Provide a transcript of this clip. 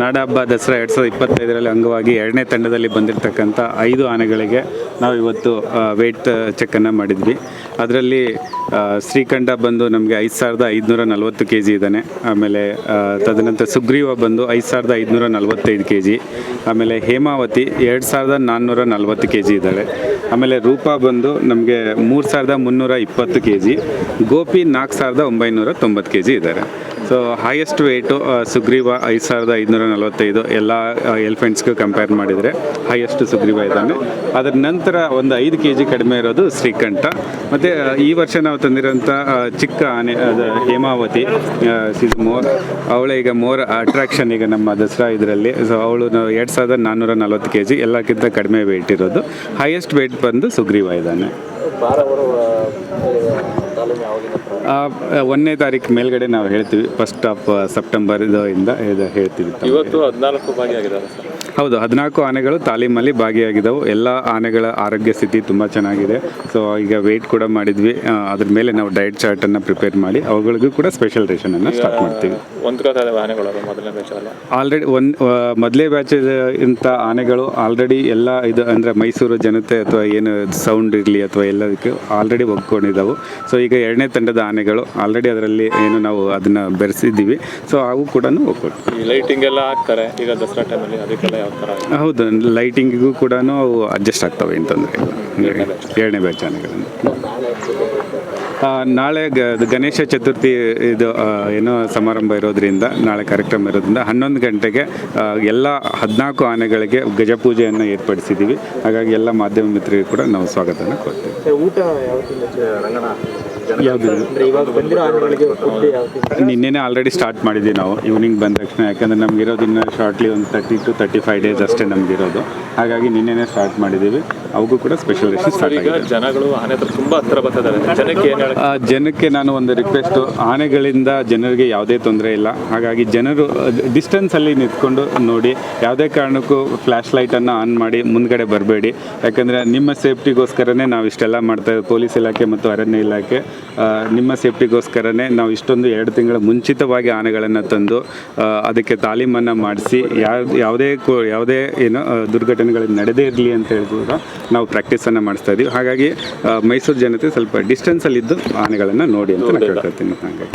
ನಾಡ ಹಬ್ಬ ದಸರಾ ಎರಡು ಸಾವಿರದ ಇಪ್ಪತ್ತೈದರಲ್ಲಿ ಅಂಗವಾಗಿ ಎರಡನೇ ತಂಡದಲ್ಲಿ ಬಂದಿರತಕ್ಕಂಥ ಐದು ಆನೆಗಳಿಗೆ ನಾವು ಇವತ್ತು ವೆಯ್ಟ್ ಚೆಕ್ಕನ್ನು ಮಾಡಿದ್ವಿ. ಅದರಲ್ಲಿ ಶ್ರೀಕಂಠ ಬಂದು ನಮಗೆ ಐದು ಸಾವಿರದ ಐದುನೂರ ನಲವತ್ತು ಕೆ ಜಿ ಇದ್ದಾನೆ. ಆಮೇಲೆ ತದನಂತರ ಸುಗ್ರೀವ ಬಂದು ಐದು ಸಾವಿರದ ಐದುನೂರ ನಲವತ್ತೈದು ಕೆ ಜಿ ಆಮೇಲೆ ಹೇಮಾವತಿ ಎರಡು ಸಾವಿರದ ನಾನ್ನೂರ ನಲವತ್ತು ಕೆ ಜಿ ಇದ್ದಾಳೆ. ಆಮೇಲೆ ರೂಪಾ ಬಂದು ನಮಗೆ ಮೂರು ಸಾವಿರದ ಮುನ್ನೂರ ಇಪ್ಪತ್ತು ಕೆ ಜಿ ಗೋಪಿ ನಾಲ್ಕು ಸಾವಿರದ ಒಂಬೈನೂರ ತೊಂಬತ್ತು ಕೆ ಜಿ ಇದ್ದಾರೆ ಸೊ ಹೈಯೆಸ್ಟ್ ವೆಯ್ಟು ಸುಗ್ರೀವ ಐದು ಸಾವಿರದ ಐದುನೂರ ನಲವತ್ತೈದು ಎಲ್ಲ ಎಲಿಫೆಂಟ್ಸ್ಗೂ ಕಂಪೇರ್ ಮಾಡಿದರೆ ಹೈಯೆಸ್ಟ್ ಸುಗ್ರೀವ ಇದ್ದಾನೆ. ಅದರ ನಂತರ ಒಂದು ಐದು ಕೆ ಜಿ ಕಡಿಮೆ ಇರೋದು ಶ್ರೀಕಂಠ. ಮತ್ತು ಈ ವರ್ಷ ನಾವು ತಂದಿರೋಂಥ ಚಿಕ್ಕ ಆನೆ, ಅದು ಹೇಮಾವತಿ ಸಿಸ್ ಮೋರ್ ಅವಳ ಈಗ ಮೋರ್ ಅಟ್ರಾಕ್ಷನ್ ಈಗ ನಮ್ಮ ದಸರಾ ಇದರಲ್ಲಿ. ಸೊ ಅವಳು ಎರಡು ಸಾವಿರದ ನಾನ್ನೂರ ನಲ್ವತ್ತು ಕೆ ಜಿ ಎಲ್ಲಕ್ಕಿಂತ ಕಡಿಮೆ ವೆಯ್ಟ್ ಇರೋದು. ಹೈಯೆಸ್ಟ್ ವೆಯ್ಟ್ ಬಂದು ಸುಗ್ರೀವ ಇದ್ದಾನೆ. ಒಂದನೇ ತಾರೀಕು ಮೇಲ್ಗಡೆ ನಾವು ಹೇಳ್ತೀವಿ. ಫಸ್ಟ್ ಆಫ್ ಸೆಪ್ಟೆಂಬರ್ ಇಂದ ಇದು ಹೇಳ್ತೀವಿ. ಇವತ್ತು ಹದಿನಾಲ್ಕು ಹೌದು ಹದಿನಾಲ್ಕು ಆನೆಗಳು ತಾಲೀಮಲ್ಲಿ ಭಾಗಿಯಾಗಿದ್ದವು. ಎಲ್ಲ ಆನೆಗಳ ಆರೋಗ್ಯ ಸ್ಥಿತಿ ತುಂಬ ಚೆನ್ನಾಗಿದೆ. ಸೊ ಈಗ ವೆಯ್ಟ್ ಕೂಡ ಮಾಡಿದ್ವಿ. ಅದ್ರ ಮೇಲೆ ನಾವು ಡಯಟ್ ಚಾರ್ಟನ್ನು ಪ್ರಿಪೇರ್ ಮಾಡಿ ಅವುಗಳಿಗೂ ಕೂಡ ಸ್ಪೆಷಲ್ ರೇಷನನ್ನು ಸ್ಟಾರ್ಟ್ ಮಾಡ್ತೀವಿ. ಆಲ್ರೆಡಿ ಒಂದು ಮೊದಲೇ ಬ್ಯಾಚ್ ಇಂಥ ಆನೆಗಳು ಆಲ್ರೆಡಿ ಎಲ್ಲ ಇದು ಅಂದರೆ ಮೈಸೂರು ಜನತೆ ಅಥವಾ ಏನು ಸೌಂಡ್ ಇರಲಿ ಅಥವಾ ಎಲ್ಲದಕ್ಕೂ ಆಲ್ರೆಡಿ ಒಗ್ಕೊಂಡಿದ್ದಾವೆ. ಸೊ ಈಗ ಎರಡನೇ ತಂಡದ ಆನೆಗಳು ಆಲ್ರೆಡಿ ಅದರಲ್ಲಿ ಏನು ನಾವು ಅದನ್ನು ಬೆರೆಸಿದ್ದೀವಿ. ಸೊ ಅವು ಕೂಡ ಈ ಲೈಟಿಂಗ್ ಎಲ್ಲ ಹಾಕ್ತಾರೆ ಈಗ ದಸರಾ ಟೈಮಲ್ಲಿ ಅದಕ್ಕೆಲ್ಲ ಯಾವ ಥರ ಹೌದು ಲೈಟಿಂಗಿಗೂ ಕೂಡ ಅವು ಅಡ್ಜಸ್ಟ್ ಆಗ್ತವೆ ಅಂತಂದ್ರೆ ಎರಡನೇ ಬ್ಯಾಚ್ ಆನೆಗಳನ್ನು ನಾಳೆ ಗ ಗಣೇಶ ಚತುರ್ಥಿ ಇದು ಏನು ಸಮಾರಂಭ ಇರೋದ್ರಿಂದ ನಾಳೆ ಕಾರ್ಯಕ್ರಮ ಇರೋದ್ರಿಂದ ಹನ್ನೊಂದು ಗಂಟೆಗೆ ಎಲ್ಲ ಹದಿನಾಲ್ಕು ಆನೆಗಳಿಗೆ ಗಜಪೂಜೆಯನ್ನು ಏರ್ಪಡಿಸಿದ್ದೀವಿ ಹಾಗಾಗಿ ಎಲ್ಲ ಮಾಧ್ಯಮ ಮಿತ್ರರಿಗೆ ಕೂಡ ನಾವು ಸ್ವಾಗತನ ಕೊಡ್ತೀವಿ ಊಟ ನಿನ್ನೆನೇ ಆಲ್ರೆಡಿ ಸ್ಟಾರ್ಟ್ ಮಾಡಿದ್ವಿ ನಾವು. ಈವ್ನಿಂಗ್ ಬಂದ ತಕ್ಷಣ ಯಾಕಂದರೆ ನಮ್ಗೆ ಇರೋದಿನ್ನ ಇನ್ನು ಶಾರ್ಟ್ಲಿ ಒಂದು thirty two thirty five days ಅಷ್ಟೇ ನಮ್ಗೆ ಇರೋದು ಹಾಗಾಗಿ ನಿನ್ನೆನೇ ಸ್ಟಾರ್ಟ್ ಮಾಡಿದ್ದೀವಿ. ಅವಕ್ಕೂ ಕೂಡ ಸ್ಪೆಷಲ್ ರೇಷನ್ ಸ್ಟಾರ್ಟ್ ಈಗ ಆಗಿದೆ. ಜನಗಳು ಆನೆ ಹತ್ರ ತುಂಬಾ ಹತ್ರ ಬರ್ತಾ ಇದ್ದಾರೆ ಜನಕ್ಕೆ ಏನು ಆ, ಜನಕ್ಕೆ ನಾನು ಒಂದು ರಿಕ್ವೆಸ್ಟು ಆನೆಗಳಿಂದ ಜನರಿಗೆ ಯಾವುದೇ ತೊಂದರೆ ಇಲ್ಲ. ಹಾಗಾಗಿ ಜನರು ಡಿಸ್ಟೆನ್ಸಲ್ಲಿ ನಿಂತ್ಕೊಂಡು ನೋಡಿ ಯಾವುದೇ ಕಾರಣಕ್ಕೂ ಫ್ಲ್ಯಾಶ್ ಲೈಟನ್ನು ಆನ್ ಮಾಡಿ ಮುಂದ್ಗಡೆ ಬರಬೇಡಿ. ಯಾಕಂದರೆ ನಿಮ್ಮ ಸೇಫ್ಟಿಗೋಸ್ಕರನೇ ನಾವು ಇಷ್ಟೆಲ್ಲ ಮಾಡ್ತಾ ಇದ್ದೀವಿ ಪೊಲೀಸ್ ಇಲಾಖೆ ಮತ್ತು ಅರಣ್ಯ ಇಲಾಖೆ ಆ, ನಿಮ್ಮ ಸೇಫ್ಟಿಗೋಸ್ಕರನೇ ನಾವು ಇಷ್ಟೊಂದು ಎರಡು ತಿಂಗಳ ಮುಂಚಿತವಾಗಿ ಆನೆಗಳನ್ನು ತಂದು ಆ, ಅದಕ್ಕೆ ತಾಲೀಮನ್ನು ಮಾಡಿಸಿ ಯಾವ ಯಾವುದೇ ಕೋ ಯಾವುದೇ ಏನು ಆ, ದುರ್ಘಟನೆಗಳು ನಡೆದೇ ಇರಲಿ ಅಂತ ಹೇಳ್ಬೋದು? ನಾವು ಪ್ರಾಕ್ಟೀಸನ್ನು ಮಾಡಿಸ್ತಾ ಇದ್ದೀವಿ ಹಾಗಾಗಿ ಮೈಸೂರು ಜನತೆ ಸ್ವಲ್ಪ ಡಿಸ್ಟೆನ್ಸಲ್ಲಿದ್ದು ಆನೆಗಳನ್ನು ನೋಡಿ ಅಂತ ನಾನು ಕೇಳ್ಕೊಳ್ತೀನಿ ಹಾಗಾಗಿ.